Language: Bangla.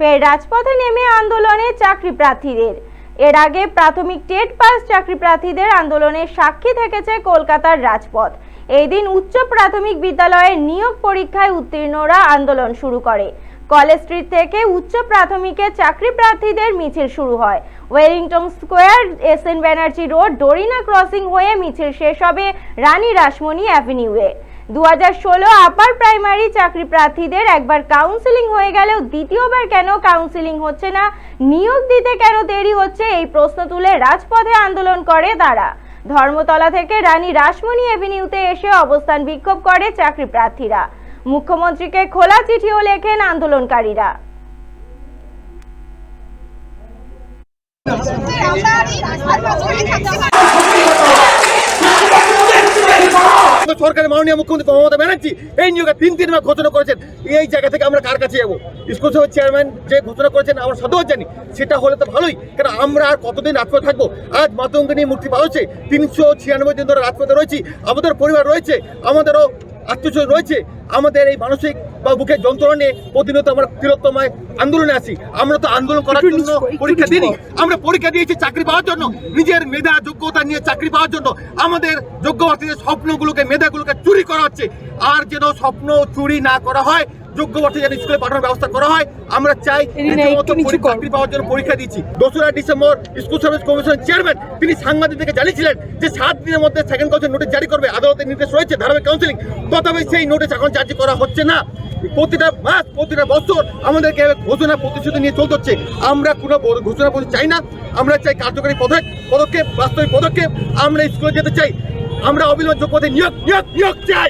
ফের রাজপথে নেমে আন্দোলনে চাকরি প্রার্থীদের। এর আগে প্রাথমিক টেট পাস চাকরি প্রার্থীদের আন্দোলনের সাক্ষী থেকেছে কলকাতার রাজপথ। এই দিন উচ্চ প্রাথমিক বিদ্যালয়ের নিয়োগ পরীক্ষায় উত্তীর্ণরা আন্দোলন শুরু করে। কলেজ স্ট্রিট থেকে উচ্চ প্রাথমিকে চাকরি প্রার্থীদের মিছিল শুরু হয়। Wellington square, S N Banerjee road, Dorina crossing হয়ে মিছিল শেষ হবে রানী রাসমণি অ্যাভিনিউয়ে। আপার প্রাইমারি চাকরি প্রার্থীদের একবার কাউন্সিলিং হয়ে গেলেও দ্বিতীয়বার কেন কাউন্সিলিং হচ্ছে না? নিয়োগ দিতে কেন দেরি হচ্ছে? এই প্রশ্ন তুলে রাজপথে আন্দোলন করে তারা। ধর্মতলা থেকে রানী রাসমণি এভিনিউতে এসে অবস্থান বিক্ষোভ করে চাকরি প্রার্থীরা। মুখ্যমন্ত্রীকে খোলা চিঠিও লেখেন আন্দোলনকারীরা। সরকারের মাননীয় মুখ্যমন্ত্রী মমতা ব্যানার্জি এই নিয়োগে তিন তিনবার ঘোষণা করেছেন। এই জায়গা থেকে আমরা কার কাছে যাব? স্কুল সভার চেয়ারম্যান যে ঘোষণা করেছেন, আমরা সাধুবাদ জানি। সেটা হলে তো ভালোই। কারণ আমরা আর কতদিন রাজপথে থাকব? আজ মাতঙ্গিনী মূর্তি পাওয়া তিনশো ছিয়ানব্বই দিন ধরে রাজপথে রয়েছি। আমাদের পরিবার রয়েছে। আমাদেরও আত্মীয় রয়েছে। আমাদের এই মানসিক বা বুকের যন্ত্রণা নিয়ে প্রতিনিয়ত আমরা তিলোত্তমায় আন্দোলনে আছি। আমরা তো আন্দোলন করার জন্য পরীক্ষা দিইনি। আমরা পরীক্ষা দিয়েছি চাকরি পাওয়ার জন্য নিজের মেধা যোগ্যতা নিয়ে চাকরি পাওয়ার জন্য। আমাদের যোগ্য প্রার্থীদের স্বপ্নগুলোকে মেধাগুলোকে চুরি করা হচ্ছে। আর যেন স্বপ্ন চুরি না করা হয় যোগ্য যেন স্কুলে পাঠানোর ব্যবস্থা করা হয়। আমরা চাই চাকরি পাওয়ার জন্য পরীক্ষা দিচ্ছি। দোসরা ডিসেম্বর স্কুল সার্ভিস কমিশনের চেয়ারম্যান তিনি সাংবাদিকদেরকে জানিয়েছিলেন যে সাত দিনের মধ্যে সেকেন্ড কাউন্সিল নোটিশ জারি করবে। আদালতের নির্দেশ রয়েছে ধারাবাহিক কাউন্সিলিং তথাপি সেই নোটিশ এখন জারি করা হচ্ছে না। প্রতিটা মাস প্রতিটা বছর আমাদেরকে ঘোষণা প্রতিশ্রুতি নিয়ে চলতে হচ্ছে। আমরা কোনো ঘোষণা প্রতি চাই না। আমরা চাই কার্যকরী পদক্ষেপ পদক্ষেপ বাস্তবিক পদক্ষেপ। আমরা স্কুলে যেতে চাই। আমরা অবিলম্ব যোগ্যতা নিয়োগ নিয়োগ নিয়োগ চাই।